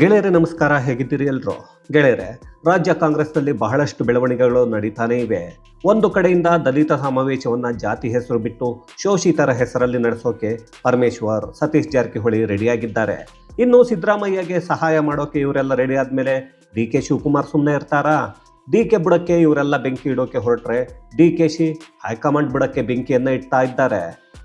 ಗೆಳೆಯರೇ, ನಮಸ್ಕಾರ. ಹೇಗಿದ್ದೀರಿ ಎಲ್ರು? ಗೆಳೆಯರೆ, ರಾಜ್ಯ ಕಾಂಗ್ರೆಸ್ನಲ್ಲಿ ಬಹಳಷ್ಟು ಬೆಳವಣಿಗೆಗಳು ನಡೀತಾನೆ ಇವೆ. ಒಂದು ಕಡೆಯಿಂದ ದಲಿತ ಸಮಾವೇಶವನ್ನ ಜಾತಿ ಹೆಸರು ಬಿಟ್ಟು ಶೋಷಿತರ ಹೆಸರಲ್ಲಿ ನಡೆಸೋಕೆ ಪರಮೇಶ್ವರ್ ಸತೀಶ್ ಜಾರಕಿಹೊಳಿ ರೆಡಿಯಾಗಿದ್ದಾರೆ. ಇನ್ನು ಸಿದ್ದರಾಮಯ್ಯಗೆ ಸಹಾಯ ಮಾಡೋಕೆ ಇವರೆಲ್ಲ ರೆಡಿ ಆದ್ಮೇಲೆ ಡಿ ಕೆ ಶಿವಕುಮಾರ್ ಸುಮ್ಮನೆ ಇರ್ತಾರಾ? ಡಿ ಕೆ ಬುಡಕ್ಕೆ ಇವರೆಲ್ಲ ಬೆಂಕಿ ಇಡೋಕೆ ಹೊರಟ್ರೆ ಡಿ ಕೆ ಶಿ ಹೈಕಮಾಂಡ್ ಬುಡಕ್ಕೆ ಬೆಂಕಿಯನ್ನ ಇಡ್ತಾ ಇದ್ದಾರೆ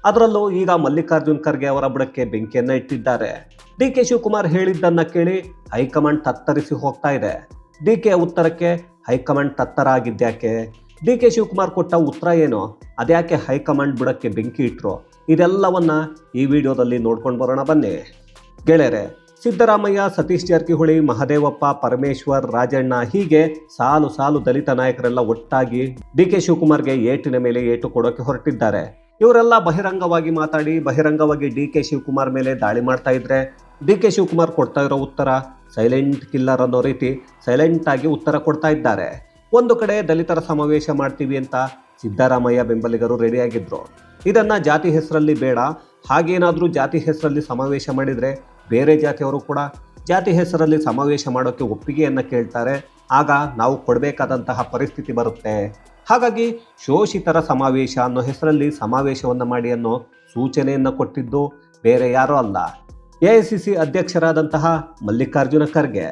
ಅದರಲ್ಲೂ ಈಗ ಮಲ್ಲಿಕಾರ್ಜುನ್ ಖರ್ಗೆ ಅವರ ಬುಡಕ್ಕೆ ಬೆಂಕಿಯನ್ನ ಇಟ್ಟಿದ್ದಾರೆ. ಡಿ ಕೆ ಶಿವಕುಮಾರ್ ಹೇಳಿದ್ದನ್ನ ಕೇಳಿ ಹೈಕಮಾಂಡ್ ತತ್ತರಿಸಿ ಹೋಗ್ತಾ ಇದೆ. ಡಿ ಕೆ ಉತ್ತರಕ್ಕೆ ಹೈಕಮಾಂಡ್ ತತ್ತರ ಆಗಿದ್ಯಾಕೆ ಡಿ ಕೆ ಶಿವಕುಮಾರ್ ಕೊಟ್ಟ ಉತ್ತರ ಏನು? ಅದ್ಯಾಕೆ ಹೈಕಮಾಂಡ್ ಬುಡಕ್ಕೆ ಬೆಂಕಿ ಇಟ್ಟರು ಇದೆಲ್ಲವನ್ನ ಈ ವಿಡಿಯೋದಲ್ಲಿ ನೋಡ್ಕೊಂಡು ಬರೋಣ ಬನ್ನಿ. ಗೆಳೆಯರೆ ಸಿದ್ದರಾಮಯ್ಯ, ಸತೀಶ್ ಜಾರಕಿಹೊಳಿ, ಮಹದೇವಪ್ಪ, ಪರಮೇಶ್ವರ್, ರಾಜಣ್ಣ ಹೀಗೆ ಸಾಲು ಸಾಲು ದಲಿತ ನಾಯಕರೆಲ್ಲ ಒಟ್ಟಾಗಿ ಡಿ ಕೆ ಶಿವಕುಮಾರ್ಗೆ ಏಟಿನ ಮೇಲೆ ಏಟು ಕೊಡೋಕೆ ಹೊರಟಿದ್ದಾರೆ. ಇವರೆಲ್ಲ ಬಹಿರಂಗವಾಗಿ ಮಾತಾಡಿ, ಬಹಿರಂಗವಾಗಿ ಡಿ ಕೆ ಶಿವಕುಮಾರ್ ಮೇಲೆ ದಾಳಿ ಮಾಡ್ತಾ ಇದ್ರೆ ಡಿ ಕೆ ಶಿವಕುಮಾರ್ ಕೊಡ್ತಾ ಇರೋ ಉತ್ತರ ಸೈಲೆಂಟ್ ಕಿಲ್ಲರ್ ಅನ್ನೋ ರೀತಿ ಸೈಲೆಂಟ್ ಆಗಿ ಉತ್ತರ ಕೊಡ್ತಾ ಇದ್ದಾರೆ. ಒಂದು ಕಡೆ ದಲಿತರ ಸಮಾವೇಶ ಮಾಡ್ತೀವಿ ಅಂತ ಸಿದ್ದರಾಮಯ್ಯ ಬೆಂಬಲಿಗರು ರೆಡಿಯಾಗಿದ್ರು ಇದನ್ನ ಜಾತಿ ಹೆಸರಲ್ಲಿ ಬೇಡ, ಹಾಗೇನಾದರೂ ಜಾತಿ ಹೆಸರಲ್ಲಿ ಸಮಾವೇಶ ಮಾಡಿದರೆ ಬೇರೆ ಜಾತಿಯವರು ಕೂಡ ಜಾತಿ ಹೆಸರಲ್ಲಿ ಸಮಾವೇಶ ಮಾಡೋಕ್ಕೆ ಒಪ್ಪಿಗೆಯನ್ನು ಕೇಳ್ತಾರೆ. ಆಗ ನಾವು ಕೊಡಬೇಕಾದಂತಹ ಪರಿಸ್ಥಿತಿ ಬರುತ್ತೆ. ಹಾಗಾಗಿ ಶೋಷಿತರ ಸಮಾವೇಶ ಅನ್ನೋ ಹೆಸರಲ್ಲಿ ಸಮಾವೇಶವನ್ನು ಮಾಡಿ ಅನ್ನೋ ಸೂಚನೆಯನ್ನು ಕೊಟ್ಟಿದ್ದು ಬೇರೆ ಯಾರೂ ಅಲ್ಲ. ಎ ಐ ಸಿ ಸಿ ಅಧ್ಯಕ್ಷರಾದಂತಹ ಮಲ್ಲಿಕಾರ್ಜುನ ಖರ್ಗೆ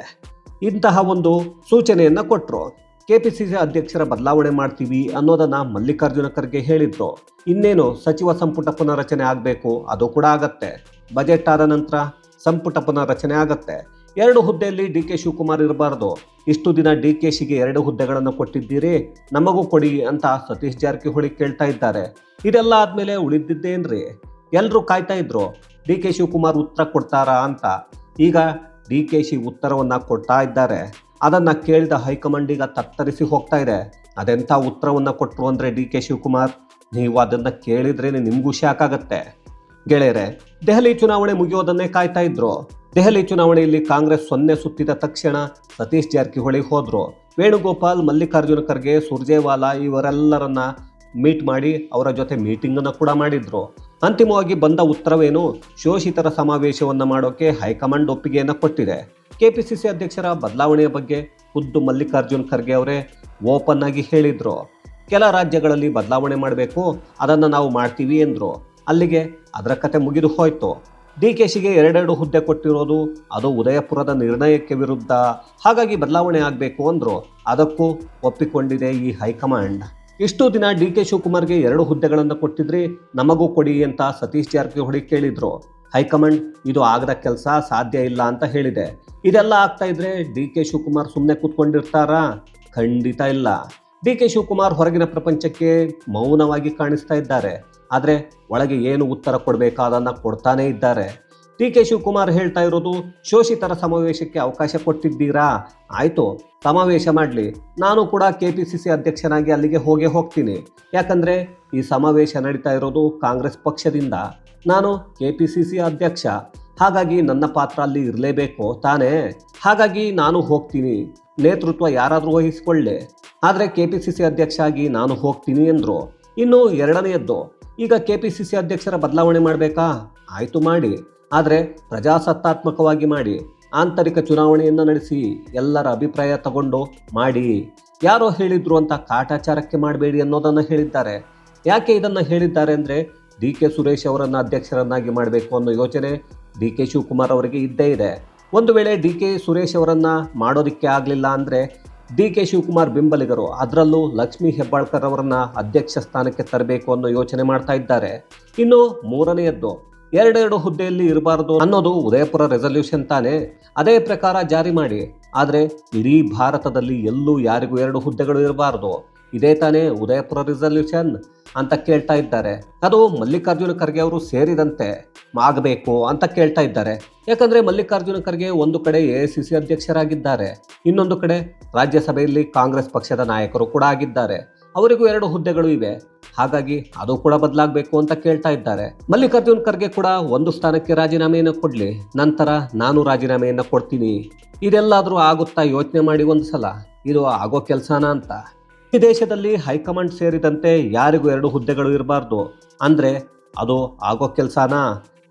ಇಂತಹ ಒಂದು ಸೂಚನೆಯನ್ನು ಕೊಟ್ಟರು ಕೆ ಪಿ ಸಿ ಸಿ ಅಧ್ಯಕ್ಷರ ಬದಲಾವಣೆ ಮಾಡ್ತೀವಿ ಅನ್ನೋದನ್ನು ಮಲ್ಲಿಕಾರ್ಜುನ ಖರ್ಗೆ ಹೇಳಿದ್ರು. ಇನ್ನೇನು ಸಚಿವ ಸಂಪುಟ ಪುನರಚನೆ ಆಗಬೇಕು ಅದು ಕೂಡ ಆಗತ್ತೆ. ಬಜೆಟ್ ಆದ ನಂತರ ಸಂಪುಟ ಪುನರ್ರಚನೆ ಆಗತ್ತೆ. ಎರಡು ಹುದ್ದೆಯಲ್ಲಿ ಡಿ ಕೆ ಶಿವಕುಮಾರ್ ಇರಬಾರ್ದು. ಇಷ್ಟು ದಿನ ಡಿ ಕೆ ಶಿಗೆ ಎರಡು ಹುದ್ದೆಗಳನ್ನು ಕೊಟ್ಟಿದ್ದೀರಿ, ನಮಗೂ ಕೊಡಿ ಅಂತ ಸತೀಶ್ ಜಾರಕಿಹೊಳಿ ಕೇಳ್ತಾ ಇದ್ದಾರೆ. ಇದೆಲ್ಲ ಆದ್ಮೇಲೆ ಉಳಿದಿದ್ದೇನ್ರಿ? ಎಲ್ಲರೂ ಕಾಯ್ತಾ ಇದ್ರು, ಡಿ ಕೆ ಶಿವಕುಮಾರ್ ಉತ್ತರ ಕೊಡ್ತಾರಾ ಅಂತ. ಈಗ ಡಿ ಕೆ ಶಿ ಉತ್ತರವನ್ನ ಕೊಡ್ತಾ ಇದ್ದಾರೆ. ಅದನ್ನ ಕೇಳಿದ ಹೈಕಮಾಂಡ್ ಈಗ ತತ್ತರಿಸಿ ಹೋಗ್ತಾ ಇದೆ. ಅದೆಂಥ ಉತ್ತರವನ್ನ ಕೊಟ್ಟರು ಅಂದ್ರೆ ಡಿ ಕೆ ಶಿವಕುಮಾರ್? ನೀವು ಅದನ್ನ ಕೇಳಿದ್ರೇನೆ ನಿಮಗೂ ಶಾಕ್ ಆಗತ್ತೆ. ಗೆಳೆಯರೆ, ದೆಹಲಿ ಚುನಾವಣೆ ಮುಗಿಯೋದನ್ನೇ ಕಾಯ್ತಾ ಇದ್ರು. ದೆಹಲಿ ಚುನಾವಣೆಯಲ್ಲಿ ಕಾಂಗ್ರೆಸ್ ಸೊನ್ನೆ ಸುತ್ತಿದ ತಕ್ಷಣ ಸತೀಶ್ ಜಾರಕಿಹೊಳಿ ಹೋದ್ರು. ವೇಣುಗೋಪಾಲ್, ಮಲ್ಲಿಕಾರ್ಜುನ ಖರ್ಗೆ, ಸುರ್ಜೇವಾಲಾ ಇವರೆಲ್ಲರನ್ನ ಮೀಟ್ ಮಾಡಿ ಅವರ ಜೊತೆ ಮೀಟಿಂಗ್ ಅನ್ನ ಕೂಡ ಮಾಡಿದ್ರು. ಅಂತಿಮವಾಗಿ ಬಂದ ಉತ್ತರವೇನು? ಶೋಷಿತರ ಸಮಾವೇಶವನ್ನು ಮಾಡೋಕೆ ಹೈಕಮಾಂಡ್ ಒಪ್ಪಿಗೆಯನ್ನು ಕೊಟ್ಟಿದೆ. ಕೆಪಿಸಿಸಿ ಅಧ್ಯಕ್ಷರ ಬದಲಾವಣೆಯ ಬಗ್ಗೆ ಖುದ್ದು ಮಲ್ಲಿಕಾರ್ಜುನ್ ಖರ್ಗೆ ಅವರೇ ಓಪನ್ ಆಗಿ ಹೇಳಿದ್ರು. ಕೆಲ ರಾಜ್ಯಗಳಲ್ಲಿ ಬದಲಾವಣೆ ಮಾಡಬೇಕು, ಅದನ್ನು ನಾವು ಮಾಡ್ತೀವಿ ಎಂದರು. ಅಲ್ಲಿಗೆ ಅದರ ಕತೆ ಮುಗಿದು ಹೋಯ್ತು. ಡಿ ಕೆ ಶಿಗೆ ಎರಡೆರಡು ಹುದ್ದೆ ಕೊಟ್ಟಿರೋದು ಅದು ಉದಯಪುರದ ನಿರ್ಣಯಕ್ಕೆ ವಿರುದ್ಧ. ಹಾಗಾಗಿ ಬದಲಾವಣೆ ಆಗಬೇಕು ಅಂದರು. ಅದಕ್ಕೂ ಒಪ್ಪಿಕೊಂಡಿದೆ ಈ ಹೈಕಮಾಂಡ್. ಇಷ್ಟು ದಿನ ಡಿ ಕೆ ಶಿವಕುಮಾರ್ಗೆ ಎರಡು ಹುದ್ದೆಗಳನ್ನು ಕೊಟ್ಟಿದ್ರಿ ನಮಗೂ ಕೊಡಿ ಅಂತ ಸತೀಶ್ ಜಾರಕಿಹೊಳಿ ಕೇಳಿದರು. ಹೈಕಮಾಂಡ್, ಇದು ಆಗದ ಕೆಲಸ ಸಾಧ್ಯ ಇಲ್ಲ ಅಂತ ಹೇಳಿದೆ. ಇದೆಲ್ಲ ಆಗ್ತಾ ಇದ್ರೆ ಡಿ ಕೆ ಶಿವಕುಮಾರ್ ಸುಮ್ಮನೆ ಕೂತ್ಕೊಂಡಿರ್ತಾರಾ? ಖಂಡಿತ ಇಲ್ಲ. ಡಿ ಕೆ ಶಿವಕುಮಾರ್ ಹೊರಗಿನ ಪ್ರಪಂಚಕ್ಕೆ ಮೌನವಾಗಿ ಕಾಣಿಸ್ತಾ ಇದ್ದಾರೆ. ಆದರೆ ಒಳಗೆ ಏನು ಉತ್ತರ ಕೊಡಬೇಕಾದನ್ನ ಕೊಡ್ತಾನೇ ಇದ್ದಾರೆ. ಟಿ ಕೆ ಶಿವಕುಮಾರ್ ಹೇಳ್ತಾ ಇರೋದು, ಶೋಷಿತರ ಸಮಾವೇಶಕ್ಕೆ ಅವಕಾಶ ಕೊಟ್ಟಿದ್ದೀರಾ? ಆಯಿತು, ಸಮಾವೇಶ ಮಾಡಲಿ. ನಾನು ಕೂಡ ಕೆ ಪಿ ಸಿ ಸಿ ಅಧ್ಯಕ್ಷನಾಗಿ ಅಲ್ಲಿಗೆ ಹೋಗೇ ಹೋಗ್ತೀನಿ. ಯಾಕಂದರೆ ಈ ಸಮಾವೇಶ ನಡೀತಾ ಇರೋದು ಕಾಂಗ್ರೆಸ್ ಪಕ್ಷದಿಂದ. ನಾನು ಕೆ ಪಿ ಸಿ ಸಿ ಅಧ್ಯಕ್ಷ. ಹಾಗಾಗಿ ನನ್ನ ಪಾತ್ರ ಅಲ್ಲಿ ಇರಲೇಬೇಕು ತಾನೇ. ಹಾಗಾಗಿ ನಾನು ಹೋಗ್ತೀನಿ. ನೇತೃತ್ವ ಯಾರಾದರೂ ವಹಿಸಿಕೊಳ್ಳೆ. ಆದರೆ ಕೆ ಪಿ ಸಿ ಸಿ ಅಧ್ಯಕ್ಷ ಆಗಿ ನಾನು ಹೋಗ್ತೀನಿ ಎಂದರು ಇನ್ನು ಎರಡನೆಯದ್ದು ಈಗ ಕೆ ಪಿ ಸಿ ಸಿ ಅಧ್ಯಕ್ಷರ ಬದಲಾವಣೆ ಮಾಡಬೇಕಾ? ಆಯಿತು ಮಾಡಿ. ಆದರೆ ಪ್ರಜಾಸತ್ತಾತ್ಮಕವಾಗಿ ಮಾಡಿ. ಆಂತರಿಕ ಚುನಾವಣೆಯನ್ನು ನಡೆಸಿ ಎಲ್ಲರ ಅಭಿಪ್ರಾಯ ತಗೊಂಡು ಮಾಡಿ. ಯಾರೋ ಹೇಳಿದ್ರು ಅಂತ ಕಾಟಾಚಾರಕ್ಕೆ ಮಾಡಬೇಡಿ ಅನ್ನೋದನ್ನು ಹೇಳಿದ್ದಾರೆ. ಯಾಕೆ ಇದನ್ನು ಹೇಳಿದ್ದಾರೆ ಅಂದರೆ ಡಿ ಕೆ ಸುರೇಶ್ ಅವರನ್ನು ಅಧ್ಯಕ್ಷರನ್ನಾಗಿ ಮಾಡಬೇಕು ಅನ್ನೋ ಯೋಚನೆ ಡಿ ಕೆ ಶಿವಕುಮಾರ್ ಅವರಿಗೆ ಇದ್ದೇ ಇದೆ. ಒಂದು ವೇಳೆ ಡಿ ಕೆ ಸುರೇಶ್ ಅವರನ್ನು ಮಾಡೋದಕ್ಕೆ ಆಗಲಿಲ್ಲ ಅಂದರೆ ಡಿ ಕೆ ಶಿವಕುಮಾರ್ ಬೆಂಬಲಿಗರು, ಅದರಲ್ಲೂ ಲಕ್ಷ್ಮೀ ಹೆಬ್ಬಾಳ್ಕರ್ ಅವರನ್ನ ಅಧ್ಯಕ್ಷ ಸ್ಥಾನಕ್ಕೆ ತರಬೇಕು ಅನ್ನೋ ಯೋಚನೆ ಮಾಡ್ತಾ ಇದ್ದಾರೆ. ಇನ್ನು ಮೂರನೆಯದ್ದು, ಎರಡೆರಡು ಹುದ್ದೆಯಲ್ಲಿ ಇರಬಾರದು ಅನ್ನೋದು ಉದಯಪುರ ರೆಸಲ್ಯೂಷನ್ ತಾನೇ. ಅದೇ ಪ್ರಕಾರ ಜಾರಿ ಮಾಡಿ. ಆದರೆ ಇಡೀ ಭಾರತದಲ್ಲಿ ಎಲ್ಲೂ ಯಾರಿಗೂ ಎರಡು ಹುದ್ದೆಗಳು ಇರಬಾರದು. ಇದೇ ತಾನೇ ಉದಯಪುರ ರಿಸಲ್ಯೂಷನ್ ಅಂತ ಕೇಳ್ತಾ ಇದ್ದಾರೆ. ಅದು ಮಲ್ಲಿಕಾರ್ಜುನ ಖರ್ಗೆ ಅವರು ಸೇರಿದಂತೆ ಆಗಬೇಕು ಅಂತ ಕೇಳ್ತಾ ಇದ್ದಾರೆ. ಯಾಕಂದ್ರೆ ಮಲ್ಲಿಕಾರ್ಜುನ ಖರ್ಗೆ ಒಂದು ಕಡೆ ಎ ಸಿ ಸಿ ಅಧ್ಯಕ್ಷರಾಗಿದ್ದಾರೆ. ಇನ್ನೊಂದು ಕಡೆ ರಾಜ್ಯಸಭೆಯಲ್ಲಿ ಕಾಂಗ್ರೆಸ್ ಪಕ್ಷದ ನಾಯಕರು ಕೂಡ ಆಗಿದ್ದಾರೆ. ಅವರಿಗೂ ಎರಡು ಹುದ್ದೆಗಳು ಇವೆ. ಹಾಗಾಗಿ ಅದು ಕೂಡ ಬದಲಾಗಬೇಕು ಅಂತ ಕೇಳ್ತಾ ಇದ್ದಾರೆ. ಮಲ್ಲಿಕಾರ್ಜುನ ಖರ್ಗೆ ಕೂಡ ಒಂದು ಸ್ಥಾನಕ್ಕೆ ರಾಜೀನಾಮೆಯನ್ನು ಕೊಡಲಿ, ನಂತರ ನಾನು ರಾಜೀನಾಮೆಯನ್ನು ಕೊಡ್ತೀನಿ. ಇದೆಲ್ಲಾದರೂ ಆಗುತ್ತಾ ಯೋಚನೆ ಮಾಡಿ ಒಂದು ಸಲ ಇದು ಆಗೋ ಕೆಲಸನ ಅಂತ. ಈ ದೇಶದಲ್ಲಿ ಹೈಕಮಾಂಡ್ ಸೇರಿದಂತೆ ಯಾರಿಗೂ ಎರಡು ಹುದ್ದೆಗಳು ಇರಬಾರ್ದು. ಅಂದರೆ ಅದು ಆಗೋ ಕೆಲಸನಾ?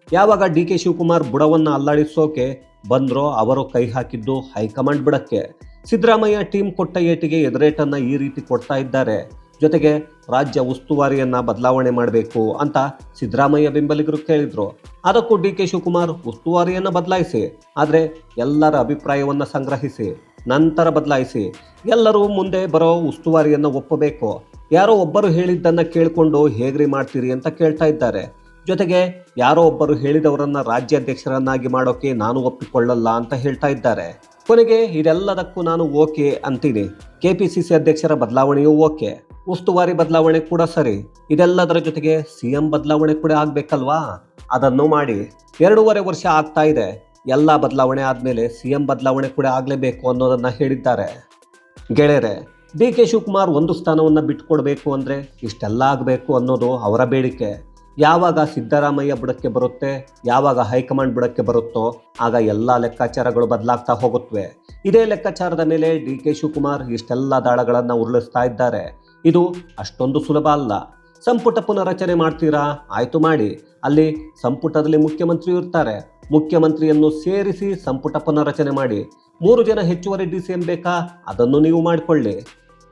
ಯಾವಾಗ ಡಿ ಕೆ ಶಿವಕುಮಾರ್ ಬುಡವನ್ನು ಅಲ್ಲಾಡಿಸೋಕೆ ಬಂದ್ರೋ ಅವರು ಕೈ ಹಾಕಿದ್ದು ಹೈಕಮಾಂಡ್ ಬಿಡಕ್ಕೆ. ಸಿದ್ದರಾಮಯ್ಯ ಟೀಮ್ ಕೊಟ್ಟ ಏಟಿಗೆ ಎದುರೇಟನ್ನು ಈ ರೀತಿ ಕೊಡ್ತಾ ಇದ್ದಾರೆ. ಜೊತೆಗೆ ರಾಜ್ಯ ಉಸ್ತುವಾರಿಯನ್ನು ಬದಲಾವಣೆ ಮಾಡಬೇಕು ಅಂತ ಸಿದ್ದರಾಮಯ್ಯ ಬೆಂಬಲಿಗರು ಕೇಳಿದರು. ಅದಕ್ಕೂ ಡಿ ಕೆ ಶಿವಕುಮಾರ್ ಉಸ್ತುವಾರಿಯನ್ನು ಬದಲಾಯಿಸಿ, ಆದರೆ ಎಲ್ಲರ ಅಭಿಪ್ರಾಯವನ್ನು ಸಂಗ್ರಹಿಸಿ. ನಂತರ ಬದಲಾಯಿಸಿ, ಎಲ್ಲರೂ ಮುಂದೆ ಬರೋ ಉಸ್ತುವಾರಿಯನ್ನು ಒಪ್ಪಬೇಕು. ಯಾರೋ ಒಬ್ಬರು ಹೇಳಿದ್ದನ್ನು ಕೇಳಿಕೊಂಡು ಹೇಗ್ರಿ ಮಾಡ್ತೀರಿ ಅಂತ ಕೇಳ್ತಾ ಇದ್ದಾರೆ. ಜೊತೆಗೆ, ಯಾರೋ ಒಬ್ಬರು ಹೇಳಿದವರನ್ನ ರಾಜ್ಯಾಧ್ಯಕ್ಷರನ್ನಾಗಿ ಮಾಡೋಕೆ ನಾನು ಒಪ್ಪಿಕೊಳ್ಳಲ್ಲ ಅಂತ ಹೇಳ್ತಾ ಇದ್ದಾರೆ. ಕೊನೆಗೆ, ಇದೆಲ್ಲದಕ್ಕೂ ನಾನು ಓಕೆ ಅಂತೀನಿ. ಕೆಪಿಸಿಸಿ ಅಧ್ಯಕ್ಷರ ಬದಲಾವಣೆಯೂ ಓಕೆ. ಉಸ್ತುವಾರಿ ಬದಲಾವಣೆ ಕೂಡ ಸರಿ. ಇದೆಲ್ಲದರ ಜೊತೆಗೆ ಸಿಎಂ ಬದಲಾವಣೆ ಕೂಡ ಆಗ್ಬೇಕಲ್ವಾ? ಅದನ್ನು ಮಾಡಿ. ಎರಡೂವರೆ ವರ್ಷ ಆಗ್ತಾ ಇದೆ. ಎಲ್ಲ ಬದಲಾವಣೆ ಆದಮೇಲೆ ಸಿಎಂ ಬದಲಾವಣೆ ಕೂಡ ಆಗಲೇಬೇಕು ಅನ್ನೋದನ್ನ ಹೇಳಿದ್ದಾರೆ. ಗೆಳೆಯರೆ ಡಿ ಕೆ ಶಿವಕುಮಾರ್ ಒಂದು ಸ್ಥಾನವನ್ನು ಬಿಟ್ಕೊಡ್ಬೇಕು ಅಂದರೆ ಇಷ್ಟೆಲ್ಲ ಆಗಬೇಕು ಅನ್ನೋದು ಅವರ ಬೇಡಿಕೆ. ಯಾವಾಗ ಸಿದ್ದರಾಮಯ್ಯ ಬುಡಕ್ಕೆ ಬರುತ್ತೆ, ಯಾವಾಗ ಹೈಕಮಾಂಡ್ ಬುಡಕ್ಕೆ ಬರುತ್ತೋ, ಆಗ ಎಲ್ಲ ಲೆಕ್ಕಾಚಾರಗಳು ಬದಲಾಗ್ತಾ ಹೋಗುತ್ತವೆ ಇದೇ ಲೆಕ್ಕಾಚಾರದ ಮೇಲೆ ಡಿ ಕೆ ಶಿವಕುಮಾರ್ ಇಷ್ಟೆಲ್ಲ ದಾಳಗಳನ್ನು ಉರುಳಿಸ್ತಾ ಇದ್ದಾರೆ. ಇದು ಅಷ್ಟೊಂದು ಸುಲಭ ಅಲ್ಲ. ಸಂಪುಟ ಪುನರಚನೆ ಮಾಡ್ತೀರಾ? ಆಯಿತು ಮಾಡಿ. ಅಲ್ಲಿ ಸಂಪುಟದಲ್ಲಿ ಮುಖ್ಯಮಂತ್ರಿ ಇರ್ತಾರೆ. ಮುಖ್ಯಮಂತ್ರಿಯನ್ನು ಸೇರಿಸಿ ಸಂಪುಟ ಪುನರಚನೆ ಮಾಡಿ ಮೂರು ಜನ ಹೆಚ್ಚುವರಿ ಡಿ ಸಿ ಬೇಕಾ? ಅದನ್ನು ನೀವು ಮಾಡಿಕೊಳ್ಳಿ.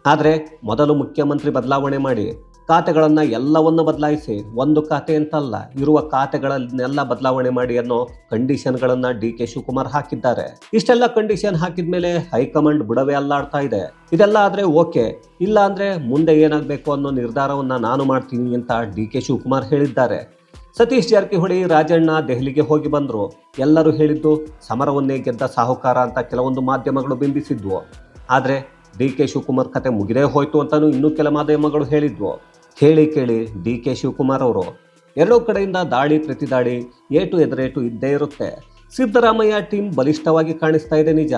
ಆದರೆ ಮೊದಲು ಮುಖ್ಯಮಂತ್ರಿ ಬದಲಾವಣೆ ಮಾಡಿ. ಖಾತೆಗಳನ್ನು ಎಲ್ಲವನ್ನು ಬದಲಾಯಿಸಿ. ಒಂದು ಖಾತೆ ಅಂತಲ್ಲ, ಇರುವ ಖಾತೆಗಳನ್ನೆಲ್ಲ ಬದಲಾವಣೆ ಮಾಡಿ ಅನ್ನೋ ಕಂಡೀಷನ್ಗಳನ್ನು ಡಿ ಕೆ ಶಿವಕುಮಾರ್ ಹಾಕಿದ್ದಾರೆ. ಇಷ್ಟೆಲ್ಲ ಕಂಡೀಷನ್ ಹಾಕಿದ ಮೇಲೆ ಹೈಕಮಾಂಡ್ ಬುಡವೇ ಅಲ್ಲಾಡ್ತಾ ಇದೆ. ಇದೆಲ್ಲ ಆದರೆ ಓಕೆ. ಇಲ್ಲ ಅಂದರೆ ಮುಂದೆ ಏನಾಗಬೇಕು ಅನ್ನೋ ನಿರ್ಧಾರವನ್ನು ನಾನು ಮಾಡ್ತೀನಿ ಅಂತ ಡಿ ಕೆ ಶಿವಕುಮಾರ್ ಹೇಳಿದ್ದಾರೆ. ಸತೀಶ್ ಜಾರಕಿಹೊಳಿ ರಾಜಣ್ಣ ದೆಹಲಿಗೆ ಹೋಗಿ ಬಂದರು. ಎಲ್ಲರೂ ಹೇಳಿದ್ದು, ಸಮರವನ್ನೇ ಗೆದ್ದ ಸಾಹುಕಾರ ಅಂತ ಕೆಲವೊಂದು ಮಾಧ್ಯಮಗಳು ಬಿಂಬಿಸಿದ್ವು. ಆದರೆ ಡಿ ಕೆ ಶಿವಕುಮಾರ್ ಕತೆ ಮುಗಿದೇ ಹೋಯ್ತು ಅಂತಲೂ ಇನ್ನೂ ಕೆಲ ಮಾಧ್ಯಮಗಳು ಹೇಳಿದ್ವು. ಕೇಳಿ ಕೇಳಿ ಡಿ ಕೆ ಶಿವಕುಮಾರ್ ಅವರು, ಎರಡೂ ಕಡೆಯಿಂದ ದಾಳಿ ಪ್ರತಿದಾಳಿ ಏಟು ಎದುರೇಟು ಇದ್ದೇ ಇರುತ್ತೆ. ಸಿದ್ದರಾಮಯ್ಯ ಟೀಮ್ ಬಲಿಷ್ಠವಾಗಿ ಕಾಣಿಸ್ತಾ ಇದೆ ನಿಜ.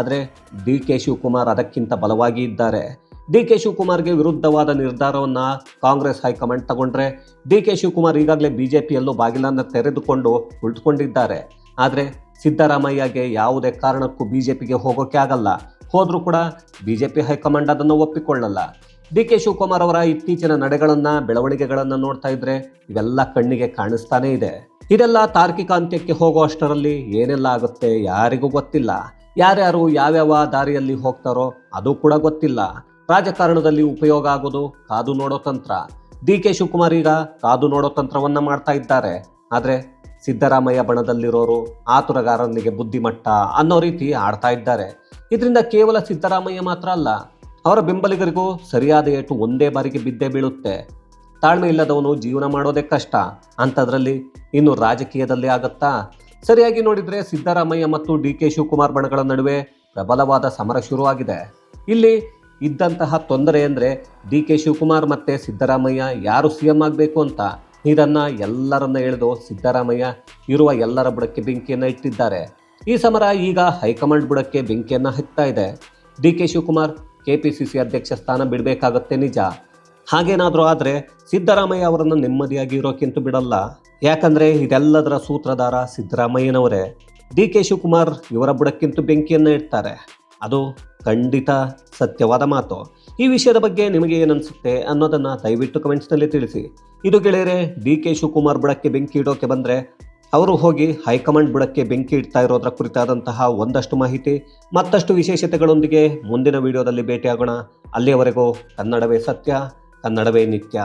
ಆದರೆ ಡಿ ಕೆ ಶಿವಕುಮಾರ್ ಅದಕ್ಕಿಂತ ಬಲವಾಗಿ ಇದ್ದಾರೆ. ಡಿ ಕೆ ಶಿವಕುಮಾರ್ಗೆ ವಿರುದ್ಧವಾದ ನಿರ್ಧಾರವನ್ನು ಕಾಂಗ್ರೆಸ್ ಹೈಕಮಾಂಡ್ ತಗೊಂಡ್ರೆ ಡಿ ಕೆ ಶಿವಕುಮಾರ್ ಈಗಾಗಲೇ ಬಿಜೆಪಿಯಲ್ಲೂ ಬಾಗಿಲನ್ನು ತೆರೆದುಕೊಂಡು ಉಳಿದುಕೊಂಡಿದ್ದಾರೆ ಆದರೆ ಸಿದ್ದರಾಮಯ್ಯಗೆ ಯಾವುದೇ ಕಾರಣಕ್ಕೂ ಬಿಜೆಪಿಗೆ ಹೋಗೋಕೆ ಆಗಲ್ಲ. ಹೋದರೂ ಕೂಡ ಬಿಜೆಪಿ ಹೈಕಮಾಂಡ್ ಅದನ್ನು ಒಪ್ಪಿಕೊಳ್ಳಲ್ಲ. ಡಿ ಕೆ ಶಿವಕುಮಾರ್ ಅವರ ಇತ್ತೀಚಿನ ನಡೆಗಳನ್ನು, ಬೆಳವಣಿಗೆಗಳನ್ನು ನೋಡ್ತಾ ಇದ್ರೆ ಇವೆಲ್ಲ ಕಣ್ಣಿಗೆ ಕಾಣಿಸ್ತಾನೇ ಇದೆ. ಇದೆಲ್ಲ ತಾರ್ಕಿಕ ಅಂತ್ಯಕ್ಕೆ ಹೋಗೋ ಅಷ್ಟರಲ್ಲಿ ಏನೆಲ್ಲ ಆಗುತ್ತೆ ಯಾರಿಗೂ ಗೊತ್ತಿಲ್ಲ. ಯಾರ್ಯಾರು ಯಾವ್ಯಾವ ದಾರಿಯಲ್ಲಿ ಹೋಗ್ತಾರೋ ಅದು ಕೂಡ ಗೊತ್ತಿಲ್ಲ. ರಾಜಕಾರಣದಲ್ಲಿ ಉಪಯೋಗ ಆಗೋದು ಕಾದು ನೋಡೋ ತಂತ್ರ. ಡಿ ಕೆ ಶಿವಕುಮಾರ್ ಈಗ ಕಾದು ನೋಡೋ ತಂತ್ರವನ್ನ ಮಾಡ್ತಾ ಇದ್ದಾರೆ. ಆದರೆ ಸಿದ್ದರಾಮಯ್ಯ ಬಣದಲ್ಲಿರೋರು ಆತುರಗಾರನಿಗೆ ಬುದ್ಧಿಮಟ್ಟ ಅನ್ನೋ ರೀತಿ ಆಡ್ತಾ ಇದ್ದಾರೆ. ಇದರಿಂದ ಕೇವಲ ಸಿದ್ದರಾಮಯ್ಯ ಮಾತ್ರ ಅಲ್ಲ, ಅವರ ಬೆಂಬಲಿಗರಿಗೂ ಸರಿಯಾದ ಏಟು ಒಂದೇ ಬಾರಿಗೆ ಬಿದ್ದೇ ಬೀಳುತ್ತೆ. ತಾಳ್ಮೆ ಇಲ್ಲದವನು ಜೀವನ ಮಾಡೋದೇ ಕಷ್ಟ. ಅಂಥದ್ರಲ್ಲಿ ಇನ್ನು ರಾಜಕೀಯದಲ್ಲಿ ಆಗತ್ತಾ? ಸರಿಯಾಗಿ ನೋಡಿದ್ರೆ ಸಿದ್ದರಾಮಯ್ಯ ಮತ್ತು ಡಿ ಕೆ ಶಿವಕುಮಾರ್ ಬಣಗಳ ನಡುವೆ ಪ್ರಬಲವಾದ ಸಮರ ಶುರುವಾಗಿದೆ. ಇಲ್ಲಿ ಇದ್ದಂತಹ ತೊಂದರೆ ಅಂದರೆ ಡಿ ಕೆ ಶಿವಕುಮಾರ್ ಮತ್ತು ಸಿದ್ದರಾಮಯ್ಯ ಯಾರು ಸಿ ಎಂ ಆಗಬೇಕು ಅಂತ ಇದನ್ನು ಎಲ್ಲರನ್ನ ಎಳೆದು ಸಿದ್ದರಾಮಯ್ಯ ಇರುವ ಎಲ್ಲರ ಬುಡಕ್ಕೆ ಬೆಂಕಿಯನ್ನು ಇಟ್ಟಿದ್ದಾರೆ. ಈ ಸಮರ ಈಗ ಹೈಕಮಾಂಡ್ ಬುಡಕ್ಕೆ ಬೆಂಕಿಯನ್ನು ಹತ್ತಾ ಇದೆ. ಡಿ ಕೆ ಶಿವಕುಮಾರ್ ಸಿ ಅಧ್ಯಕ್ಷ ಸ್ಥಾನ ಬಿಡಬೇಕಾಗತ್ತೆ ನಿಜ. ಹಾಗೇನಾದರೂ ಆದರೆ ಸಿದ್ದರಾಮಯ್ಯ ಅವರನ್ನು ನೆಮ್ಮದಿಯಾಗಿ ಇರೋಕ್ಕಿಂತ ಬಿಡಲ್ಲ. ಯಾಕಂದರೆ ಇದೆಲ್ಲದರ ಸೂತ್ರಧಾರ ಸಿದ್ದರಾಮಯ್ಯನವರೇ. ಡಿ ಕೆ ಶಿವಕುಮಾರ್ ಇವರ ಬುಡಕ್ಕಿಂತ ಬೆಂಕಿಯನ್ನು ಇಡ್ತಾರೆ. ಅದು ಖಂಡಿತ ಸತ್ಯವಾದ ಮಾತು. ಈ ವಿಷಯದ ಬಗ್ಗೆ ನಿಮಗೆ ಏನನ್ಸುತ್ತೆ ಅನ್ನೋದನ್ನು ದಯವಿಟ್ಟು ಕಮೆಂಟ್ಸ್ನಲ್ಲಿ ತಿಳಿಸಿ. ಇದು ಗೆಳೆಯರೆ, ಡಿ ಕೆ ಶಿವಕುಮಾರ್ ಬುಡಕ್ಕೆ ಬೆಂಕಿ ಇಡೋಕೆ ಬಂದರೆ ಅವರು ಹೋಗಿ ಹೈಕಮಾಂಡ್ ಬುಡಕ್ಕೆ ಬೆಂಕಿ ಇಡ್ತಾ ಇರೋದ್ರ ಕುರಿತಾದಂತಹ ಒಂದಷ್ಟು ಮಾಹಿತಿ, ಮತ್ತಷ್ಟು ವಿಶೇಷತೆಗಳೊಂದಿಗೆ ಮುಂದಿನ ವಿಡಿಯೋದಲ್ಲಿ ಭೇಟಿಯಾಗೋಣ. ಅಲ್ಲಿಯವರೆಗೂ ಕನ್ನಡವೇ ಸತ್ಯ, ಕನ್ನಡವೇ ನಿತ್ಯ.